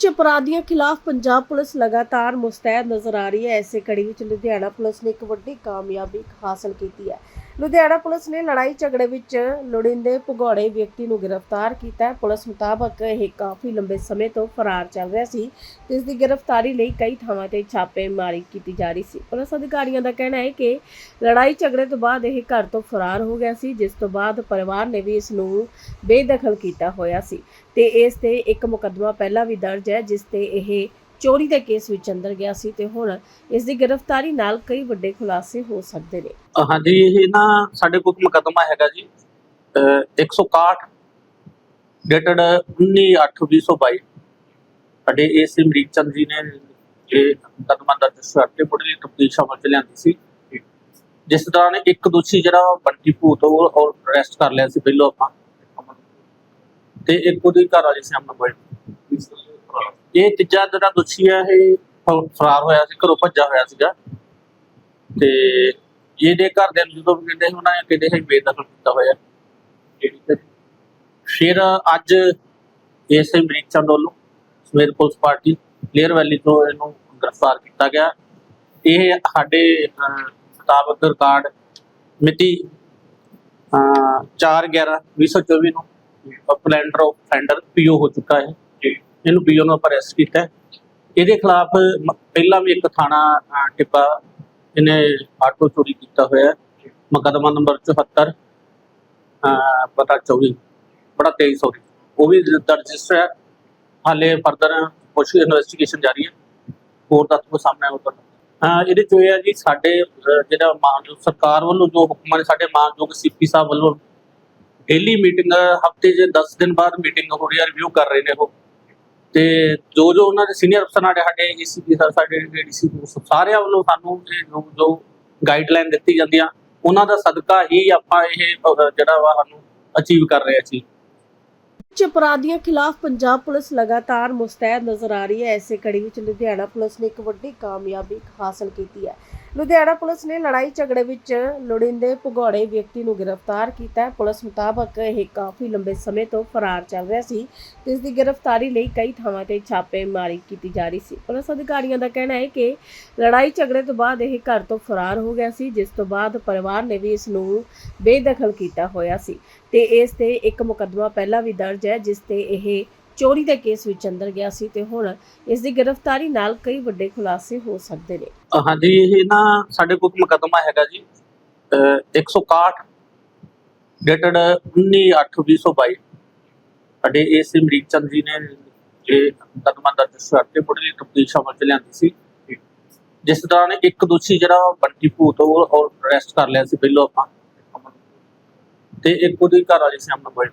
ਚ ਅਪਰਾਧੀਆਂ ਖਿਲਾਫ ਪੰਜਾਬ ਪੁਲਿਸ ਲਗਾਤਾਰ ਮੁਸਤੈਦ ਨਜ਼ਰ ਆ ਰਹੀ ਹੈ। ਐਸੇ ਕੜੀ ਵਿੱਚ ਲੁਧਿਆਣਾ ਪੁਲਿਸ ਨੇ ਇੱਕ ਵੱਡੀ ਕਾਮਯਾਬੀ ਹਾਸਲ ਕੀਤੀ ਹੈ। ਲੁਧਿਆਣਾ ਪੁਲਿਸ ਨੇ ਲੜਾਈ ਝਗੜੇ ਵਿੱਚ ਲੋੜੀਂਦੇ ਭਗੌੜੇ ਵਿਅਕਤੀ ਨੂੰ ਗ੍ਰਿਫਤਾਰ ਕੀਤਾ ਹੈ। ਪੁਲਿਸ ਮੁਤਾਬਕ ਇਹ ਕਾਫੀ ਲੰਬੇ ਸਮੇਂ ਤੋਂ ਫਰਾਰ ਚੱਲ ਰਿਹਾ ਸੀ। ਤੇ ਇਸ ਦੀ ਗ੍ਰਿਫਤਾਰੀ ਲਈ ਕਈ ਥਾਵਾਂ ਤੇ ਛਾਪੇਮਾਰੀ ਕੀਤੀ ਜਾ ਰਹੀ ਸੀ। ਪੁਲਿਸ ਅਧਿਕਾਰੀਆਂ ਦਾ ਕਹਿਣਾ ਹੈ ਕਿ ਲੜਾਈ ਝਗੜੇ ਤੋਂ ਬਾਅਦ ਇਹ ਘਰ ਤੋਂ ਫਰਾਰ ਹੋ ਗਿਆ ਸੀ, ਜਿਸ ਤੋਂ ਬਾਅਦ ਪਰਿਵਾਰ ਨੇ ਵੀ ਇਸ ਨੂੰ ਬੇਦਖਲ ਕੀਤਾ ਹੋਇਆ ਸੀ। ਤੇ ਇਸ ਤੇ ਇੱਕ ਮੁਕੱਦਮਾ ਪਹਿਲਾਂ ਵੀ ਦਰਜ ਹੈ, ਜਿਸ ਤੇ ਇਹ ਚੋਰੀ ਦੇ ਕੇਸ ਵਿੱਚ ਅੰਦਰ ਗਿਆ ਸੀ ਤੇ ਹੁਣ ਇਸ ਦੀ ਗ੍ਰਿਫਤਾਰੀ ਨਾਲ ਕਈ ਵੱਡੇ ਖੁਲਾਸੇ ਹੋ ਸਕਦੇ ਨੇ। ਹਾਂਜੀ, ਇਹ ਨਾ ਸਾਡੇ ਕੋਲ ਇੱਕ ਮੁਕੱਦਮਾ ਹੈਗਾ ਜੀ। 161 ਡੇਟਡ 19/8/2022 ਸਾਡੇ ਏਸੀ ਮਰੀਕ ਚੰਦ ਜੀ ਨੇ ਇਹ ਮੁਕੱਦਮਾ ਦਰਜ ਕਰਕੇ ਬੜੀ ਤਫਤੀਸ਼ ਅਮਲ ਚ ਲਿਆਂਦੀ ਸੀ। ਜਿਸ ਦੌਰਾਨ ਇੱਕ ਦੋਸ਼ੀ ਜਿਹੜਾ ਬੰਟੀ ਭੂਤ ਉਹ ਔਰ ਅਰੈਸਟ ਕਰ ਲਿਆ ਸੀ, ਪਹਿਲੋਂ ਆਪਾਂ। ਤੇ ਇੱਕ ਉਹਦੀ ਘਰ ਵਾਲੀ ਸੀ ਅਮਨ ਗੋਇਲ ਇਹ ਤੀਜਾ ਜਿਹੜਾ ਦੋਸ਼ੀ ਹੈ ਇਹ ਫਰਾਰ ਹੋਇਆ ਸੀ ਘਰੋਂ ਭੱਜਾ ਹੋਇਆ ਸੀਗਾ। ਤੇ ਇਹਦੇ ਘਰਦਿਆਂ ਦੇ ਜਦੋਂ ਵੀ ਕਹਿੰਦੇ ਸੀ ਉਹਨਾਂ ਨੇ ਕਹਿੰਦੇ ਸੀ ਬੇਦਖਲ ਕੀਤਾ ਹੋਇਆ। ਫਿਰ ਅੱਜ ਇਸੇ ਮਰੀਕ ਚੰਦ ਵੱਲੋਂ ਸਵੇਰ ਪੁਲਿਸ ਪਾਰਟੀ ਕਲੀਅਰ ਵੈਲੀ ਤੋਂ ਇਹਨੂੰ ਗ੍ਰਿਫਤਾਰ ਕੀਤਾ ਗਿਆ। ਇਹ ਸਾਡੇ ਅਹ, ਮੁਤਾਬਕ ਰਿਕਾਰਡ ਮਿਤੀ 4/11/2024 ਨੂੰ ਪਲੈਂਡਰ ਆਫ ਫੈਂਡਰ ਪੀਓ ਹੋ ਚੁੱਕਾ ਹੈ। ਇਹਨੂੰ ਪੀਓ ਨੂੰ ਆਪਾਂ ਅਰੈਸਟ ਕੀਤਾ ਇਹਦੇ ਖਿਲਾਫ ਪਹਿਲਾਂ ਵੀ ਇੱਕ ਥਾਣਾ ਅਹ, ਟਿੱਪਾ ਇਹਨੇ ਆਟੋ ਚੋਰੀ ਕੀਤਾ ਹੋਇਆ ਹੈ। ਮੁਕੱਦਮਾ ਨੰਬਰ 74 ਅਹ, ਪਤਾ 24 ਬੜਾ 23 ਸੌਰੀ ਉਹ ਵੀ ਦਰਜ ਹੈ। ਹਾਲੇ ਫਰਦਰ ਕੁਝ ਇਨਵੈਸਟੀਗੇਸ਼ਨ ਜਾਰੀ ਹੈ। ਹੋਰ ਤੱਥ ਕੋ ਸਾਹਮਣੇ ਆਉ ਤੁਹਾਡਾ ਇਹਦੇ 'ਚੋਂ ਇਹ ਹੈ ਜੀ ਸਾਡੇ ਜਿਹੜਾ ਮਾਨਯੋਗ ਸਰਕਾਰ ਵੱਲੋਂ ਜੋ ਹੁਕਮਾਂ ਨੇ ਸਾਡੇ ਮਾਨਯੋਗ ਸੀਪੀ ਸਾਹਿਬ ਵੱਲੋਂ ਡੇਲੀ ਮੀਟਿੰਗ ਹਫ਼ਤੇ 'ਚ 10 ਦਿਨ ਬਾਅਦ ਮੀਟਿੰਗ ਹੋ ਰਹੀ ਹੈ ਰਿਵਿਊ ਕਰ ਰਹੇ ਨੇ ਉਹ। ਤੇ ਜੋ ਜੋ ਉਹਨਾਂ ਦੇ ਸੀਨੀਅਰ ਅਫਸਰ ਸਾਡੇ ਸਾਡੇ ਏਸੀਪੀ ਸਰ ਸਾਡੇ ਏਡੀਸੀ ਸਾਰਿਆਂ ਵੱਲੋਂ ਸਾਨੂੰ ਇਹ ਜੋ ਜੋ ਗਾਈਡਲਾਈਨ ਦਿੱਤੀ ਜਾਂਦੀਆਂ ਉਹਨਾਂ ਦਾ ਸਦਕਾ ਹੀ ਆਪਾਂ ਇਹ ਜਿਹੜਾ ਵਾ ਸਾਨੂੰ ਅਚੀਵ ਕਰ ਰਹੇ ਸੀ ਚ ਅਪਰਾਧੀਆਂ ਖਿਲਾਫ ਪੰਜਾਬ ਪੁਲਿਸ ਲਗਾਤਾਰ ਮੁਸਤੈਦ ਨਜ਼ਰ ਆ ਰਹੀ ਹੈ। ਐਸੇ ਕੜੀ ਵਿੱਚ ਲੁਧਿਆਣਾ ਪੁਲਿਸ ਨੇ ਇੱਕ ਵੱਡੀ ਕਾਮਯਾਬੀ ਹਾਸਲ ਕੀਤੀ ਹੈ। ਲੁਧਿਆਣਾ ਪੁਲਿਸ ਨੇ ਲੜਾਈ ਝਗੜੇ ਵਿੱਚ ਲੋੜੀਂਦੇ ਭਗੌੜੇ ਵਿਅਕਤੀ ਨੂੰ ਗ੍ਰਿਫਤਾਰ ਕੀਤਾ। ਹੈ ਪੁਲਿਸ ਮੁਤਾਬਕ ਇਹ ਕਾਫੀ ਲੰਬੇ ਸਮੇਂ ਤੋਂ ਫਰਾਰ ਚੱਲ ਰਿਹਾ ਸੀ। ਤੇ ਇਸ ਦੀ ਗ੍ਰਿਫਤਾਰੀ ਲਈ ਕਈ ਥਾਵਾਂ ਤੇ ਛਾਪੇਮਾਰੀ ਕੀਤੀ ਜਾ ਰਹੀ ਸੀ। ਪੁਲਿਸ ਅਧਿਕਾਰੀਆਂ ਦਾ ਕਹਿਣਾ ਹੈ ਕਿ ਲੜਾਈ ਝਗੜੇ ਤੋਂ ਬਾਅਦ ਇਹ ਘਰ ਤੋਂ ਫਰਾਰ ਹੋ ਗਿਆ ਸੀ, ਜਿਸ ਤੋਂ ਬਾਅਦ ਪਰਿਵਾਰ ਨੇ ਵੀ ਇਸ ਨੂੰ ਬੇਦਖਲ ਕੀਤਾ ਹੋਇਆ ਸੀ। ਤੇ ਇਸ ਤੇ ਇੱਕ ਮੁਕੱਦਮਾ ਪਹਿਲਾਂ ਵੀ ਦਰਜ ਹੈ, ਜਿਸ ਤੇ ਇਹ ਚੋਰੀ ਦੇ ਕੇਸ ਵਿੱਚ ਅੰਦਰ ਗਿਆ ਸੀ ਤੇ ਹੁਣ ਇਸ ਦੀ ਗ੍ਰਿਫਤਾਰੀ ਨਾਲ ਕਈ ਵੱਡੇ ਖੁਲਾਸੇ ਹੋ ਸਕਦੇ ਨੇ। ਹਾਂਜੀ, ਇਹ ਨਾ ਸਾਡੇ ਕੋਲ ਇੱਕ ਹੈਗਾ ਜੀ। 161 ਡੇਟਡ 19/8/2022 ਸਾਡੇ ਏਸੀ ਮਰੀਕ ਚੰਦ ਜੀ ਨੇ ਇਹ ਮੁਕੱਦਮਾ ਦਰਜ ਕਰਕੇ ਬੜੀ ਤਫਤੀਸ਼ ਅਮਲ ਚ ਲਿਆਂਦੀ ਸੀ। ਜਿਸ ਦੌਰਾਨ ਇੱਕ ਦੋਸ਼ੀ ਜਿਹੜਾ ਬੰਟੀ ਭੂਤ ਉਹ ਔਰ ਅਰੈਸਟ ਕਰ ਲਿਆ ਸੀ, ਪਹਿਲੋਂ ਆਪਾਂ। ਤੇ ਇੱਕ ਉਹਦੀ ਘਰ ਵਾਲੀ ਸੀ ਅਮਨ ਗੋਇਲ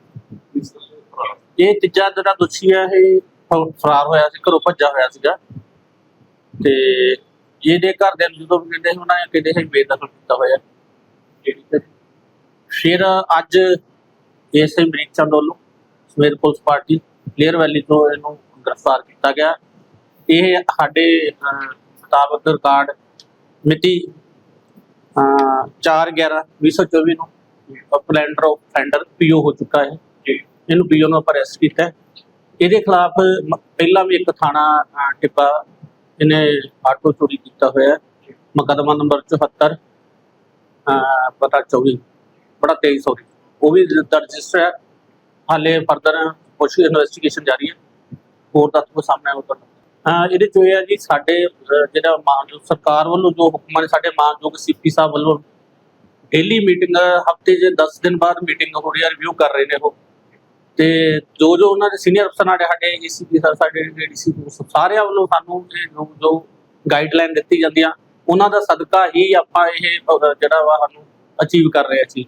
ਇਹ ਤੀਜਾ ਜਿਹੜਾ ਦੋਸ਼ੀ ਹੈ ਇਹ ਫਰਾਰ ਹੋਇਆ ਸੀ ਘਰੋਂ ਭੱਜਾ ਹੋਇਆ ਸੀਗਾ। ਤੇ ਇਹਦੇ ਘਰ ਦੇ ਜਦੋਂ ਵੀ ਕਹਿੰਦੇ ਸੀ ਉਹਨਾਂ ਨੇ ਕਹਿੰਦੇ ਸੀ ਬੇਦਖਲ ਕੀਤਾ ਹੋਇਆ। ਫਿਰ ਅੱਜ ਇਸੇ ਮਰੀਕ ਚੰਦ ਵੱਲੋਂ ਸਵੇਰ ਪੁਲਿਸ ਪਾਰਟੀ ਕਲੀਅਰ ਵੈਲੀ ਤੋਂ ਇਹਨੂੰ ਗ੍ਰਿਫਤਾਰ ਕੀਤਾ ਗਿਆ। ਇਹ ਸਾਡੇ ਅਹ, ਮੁਤਾਬਕ ਰਿਕਾਰਡ ਮਿਤੀ 4/11/2024 ਨੂੰ ਪਲੈਂਡਰ ਆਫ ਫੈਂਡਰ ਪੀਓ ਹੋ ਚੁੱਕਾ ਹੈ। ਇਹਨੂੰ ਪੀਓ ਨੂੰ ਆਪਾਂ ਅਰੈਸਟ ਕੀਤਾ ਹੈ। ਇਹਦੇ ਖਿਲਾਫ ਮ- ਪਹਿਲਾਂ ਵੀ ਇੱਕ ਥਾਣਾ ਅਹ, ਟਿੱਪਾ ਇਹਨੇ ਆਟੋ ਚੋਰੀ ਕੀਤਾ ਹੋਇਆ ਹੈ। ਮੁਕੱਦਮਾ ਨੰਬਰ 74 ਅਹ, ਪਤਾ 24 ਬੜਾ 23 ਸੌਰੀ। ਉਹ ਵੀ ਦਰਜ ਰਜਿਸਟਰ ਹੈ। ਹਾਲੇ ਫਰਦਰ ਕੁਝ ਇਨਵੈਸਟੀਗੇਸ਼ਨ ਜਾਰੀ ਹੈ। ਹੋਰ ਤੱਥ ਕੋ ਸਾਹਮਣੇ ਆਉ ਤੁਹਾਡਾ ਹਾਂ ਇਹਦੇ 'ਚੋਂ ਇਹ ਹੈ ਜੀ ਸਾਡੇ ਅਹ, ਜਿਹੜਾ ਮਾਨਯੋਗ ਸਰਕਾਰ ਵੱਲੋਂ ਜੋ ਹੁਕਮਾਂ ਨੇ ਸਾਡੇ ਮਾਨਯੋਗ ਸੀਪੀ ਸਾਹਿਬ ਵੱਲੋਂ ਡੇਲੀ ਮੀਟਿੰਗ ਹਫ਼ਤੇ 'ਚ 10 ਦਿਨ ਬਾਅਦ ਮੀਟਿੰਗ ਹੋ ਰਹੀ ਹੈ ਰਿਵਿਊ ਕਰ ਰਹੇ ਨੇ ਉਹ। ਤੇ ਜੋ ਜੋ ਉਹਨਾਂ ਦੇ ਸੀਨੀਅਰ ਅਫਸਰ ਸਾਡੇ ਸਾਡੇ ਏਸੀਪੀ ਸਰ ਸਾਡੇ ਏਡੀਸੀ ਸਾਰਿਆਂ ਵੱਲੋਂ ਸਾਨੂੰ ਇਹ ਜੋ ਜੋ ਗਾਈਡਲਾਈਨ ਦਿੱਤੀ ਜਾਂਦੀਆਂ ਉਹਨਾਂ ਦਾ ਸਦਕਾ ਹੀ ਆਪਾਂ ਇਹ ਜਿਹੜਾ ਵਾ ਸਾਨੂੰ ਅਚੀਵ ਕਰ ਰਹੇ ਸੀ